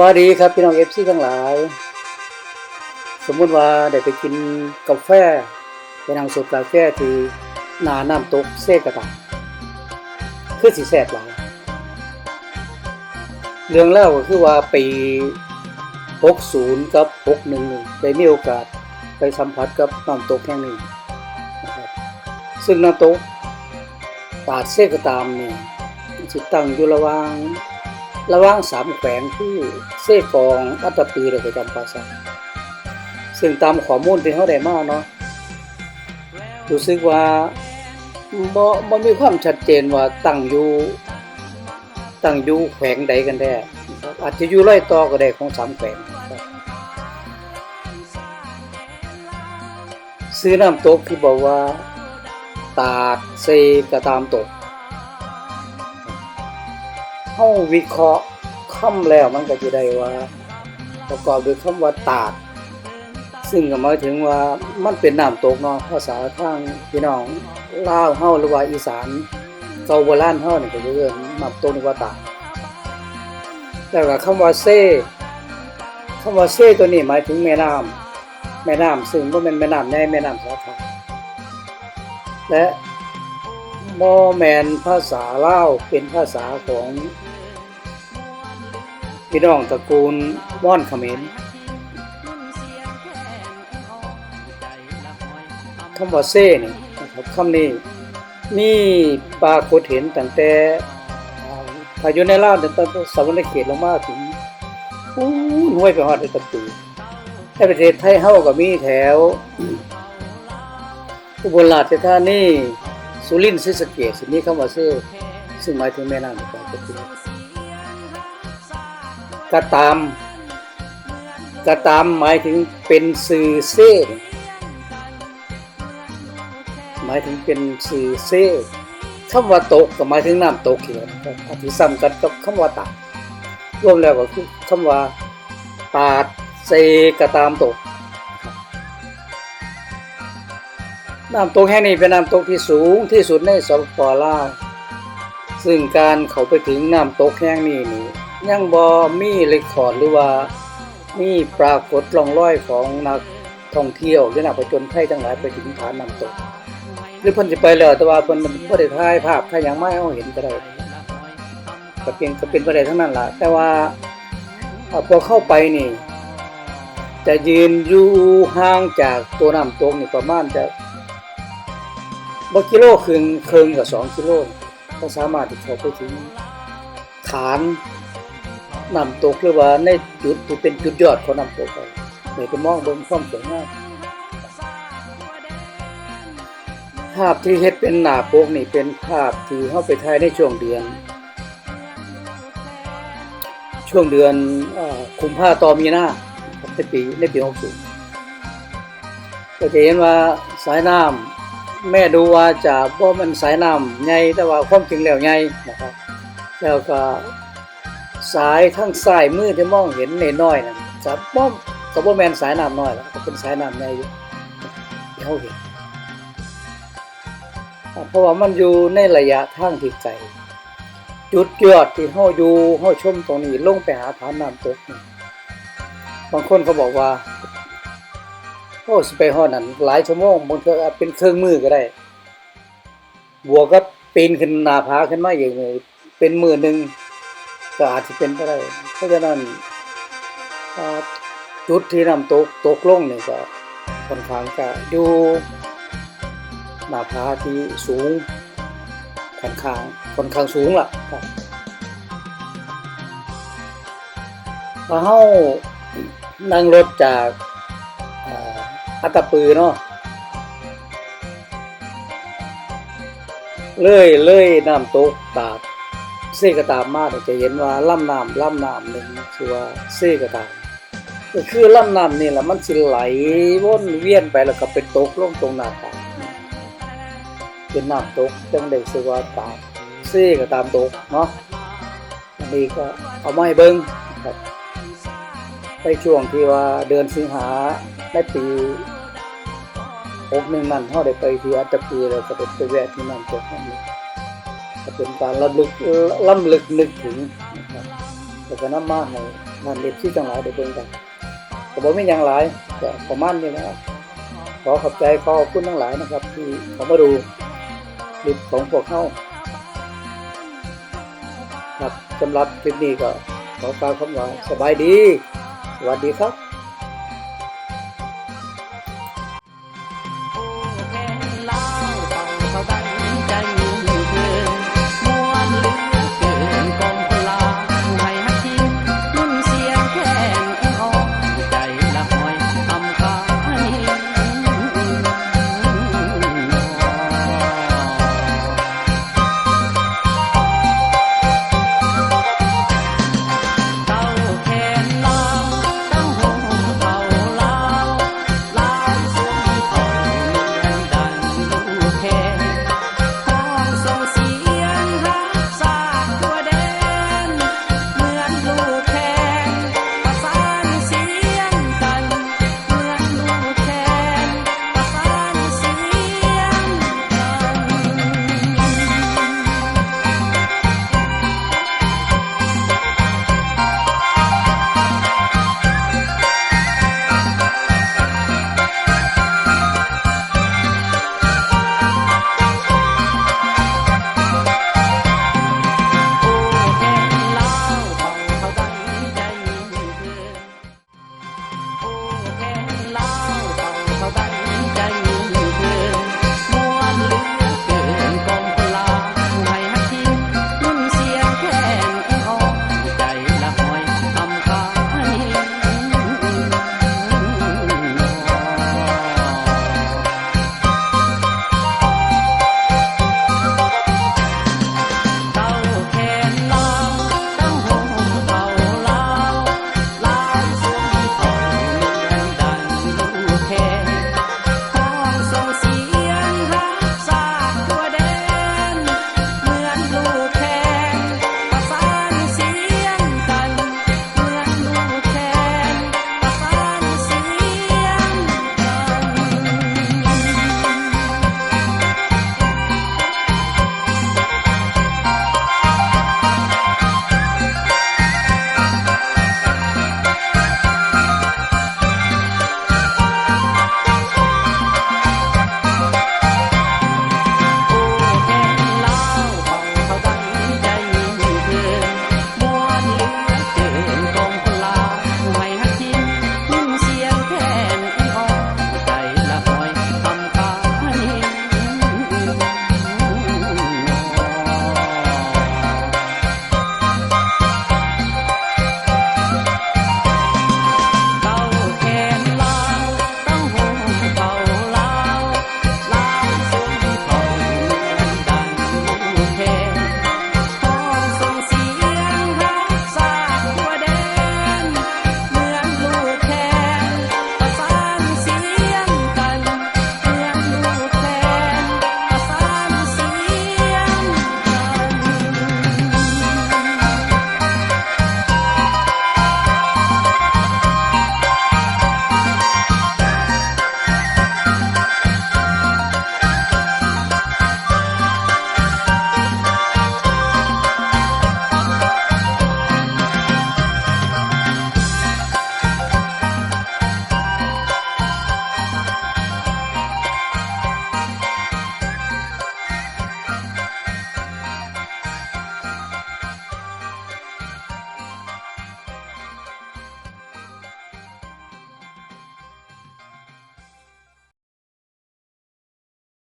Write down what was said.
วัสดีครับพี่น้องเอฟซีทั้งหลาย สมมุติว่าได้ไปกินกาแฟไปนั่งสูบกาแฟที่หนาน้ำตกเซกระตาคือสิแซ่บหลายเรื่องเล่าก็คือว่าปี 60 กับ 611 ได้มีโอกาสไปสัมผัสกับน้ำตกแห่งนี้นะครับซึ่งน้ำตกตาดเซกระตามนี่สิตั้งอยู่ระหว่าง ระหว่างสามแขวงคือเซกองอัตตปือและก็จำปาสักซึ่งตามข้อมูลที่เขาได้มาเนาะรู้สึกว่าบ่บ่มีความชัดเจนว่าตั้งอยู่ตั้งอยู่แขวงใดกันแน่อาจจะอยู่ไล่ต่อก็ได้ของสามแขวงซื้อน้ำตกที่บอกว่า ตาดเซกระตามตก เฮาวิเคราะห์คำแล้วมันก็จะได้ว่า ประกอบด้วยคำว่าตาด ซึ่งก็หมายถึงว่ามันเป็นน้ำตกเนาะภาษาทางพี่น้องลาวเฮาหรือว่าอีสานเก่าโบราณเฮานี่ก็เรียกน้ำตกนี่ว่าตาดแล้วก็คำว่าเซคำว่าเซตัวนี้หมายถึงแม่น้ำแม่น้ำซึ่งบ่แม่นแม่น้ำใหญ่แม่น้ำสาขาและบ่แม่นภาษาลาวเป็นภาษาของ พี่น้องตระกูลม่อนเขมรคำว่าเซ่นี่นะครับคำนี้มีปรากฏเห็นตั้งแต่พายุในลาวตั้งแต่สวรรค์เขตลงมาถึงอู้ห้วยไปฮอดในตะตูในประเทศไทยเฮาก็มีแถว อุบลราชธานีสุรินทร์ศรีสะเกษสิมีคำว่าเซ่ซึ่งหมายถึงแม่น้ำในปรา กระตามกระตามหมายถึงเป็นสื่อเซ่หมายถึงเป็นสื่อเซ่คำว่าตกก็หมายถึงน้ำตกอีกแล้วอธิซ้ำกันกับคำว่าตาดรวมแล้วก็คือคำว่าตาดเซกระตามตกน้ำตกแห่งนี้เป็นน้ำตกที่สูงที่สุดในสปปลาวซึ่งการเข้าไปถึงน้ำตกแห่งนี้นี่ ยังบ่มีเรคคอร์ดหรือว่ามีปรากฏร่องรอยของนักท่องเที่ยวหรือนักผจญภัยทั้งหลายไปถึงฐานน้ำตกหรือเพิ่นสิไปแล้วแต่ว่าเพิ่นบ่ได้ถ่ายภาพถ่ายหยังมาให้เราเห็นก็ได้ก็เป็นก็เป็นไปได้ทั้งนั้นล่ะ แต่ว่าอ่าพอเข้าไปนี่ จะยืนอยู่ห่างจากตัวน้ำตกนี่ประมาณจะบ่กิโลครึ่งครึ่งกับ2กิโลก็สามารถที่เข้าไปถึงฐาน น้ำตกหรือว่าในจุดที่เป็นจุดยอดของน้ำตกไปนี่ก็มองเบิ่งความสวยงามภาพที่เฮ็ดเป็นหน้าปกนี่เป็นภาพที่เฮาไปถ่ายในช่วงเดือน ช่วงเดือนเอ่อกุมภาต่อมีนาในปีในปี60ก็จะเห็นว่าสายน้ำแม่ดูว่าจะบ่มันสายน้ำใหญ่แต่ว่าความจริงแล้วใหญ่นะครับแล้วก็ สายทั้งซ้ายมือที่มองเห็นน้อยนั่นจะบ่ก็บ่แมนสายน้ำน้อยแล้วก็เป็นสายน้ำใหญ่องเฮาเห็นเพราะว่ามันอยู่ในระยะทางที่ไกลจุดยอดที่เฮาอยู่เฮาชมตรงนี้ลงไปหาฐานน้ำตกบางคนเขาบอกว่าโอ้สิไปฮอนั่นหลายชั่วโมงบางทื่อาเป็นเครื่องมือก็ได้บวกก็ปีนขึ้นหน้าผาขึ้นมาอย่างนี้เป็นมือหนึ่ง ก็อาจจะเป็นไปได้ เพราะฉะนั้นอ่าจุดที่น้ำตกตกลงนี่ก็ค่อนข้างจะอยู่หน้าผาที่สูงค่อนข้างค่อนข้างสูงล่ะครับพอเฮานั่งรถจากอัตปือเนาะเลยเลยน้ำตกตาดเซกระตามมาเนี่ยจะเห็นว่าลำน้ำลำน้ำหนึ่งชื่อว่าเซกระตามก็คือลำน้ำนี่แหละมันสิไหลวนเวียนไปแล้วก็ไปตกลงตรงหน้าตาเป็นน้ำตกจังได้ชื่ว่าตาดเซกตามตกเนาะอันนี้ก็เอาไม้เบิ่งครับในช่วงที่ว่าเดือนสิงหาในปีผมหนึ่งนั่นเขาได้ไปที่อัตตปือแล้วก็ได้ไปแวะที่นั่นตกนั่นนี่ ก็เป็นการระลึกล้ำลึกนึกถึงนะครับแล้วก็น้ำมาให้ท่านเอฟซีทั้งหลายได้เบิ่งกันก็บ่มีหยังหลายก็ประมาณนี้นะครับขอขอบใจขอคุณทั้งหลายนะครับ ที่เขามาดูคลิปของพวกเขาครับสำหรับคลิปนี้ก็ขอกาวคำว่าสบายดี สวัสดีครับ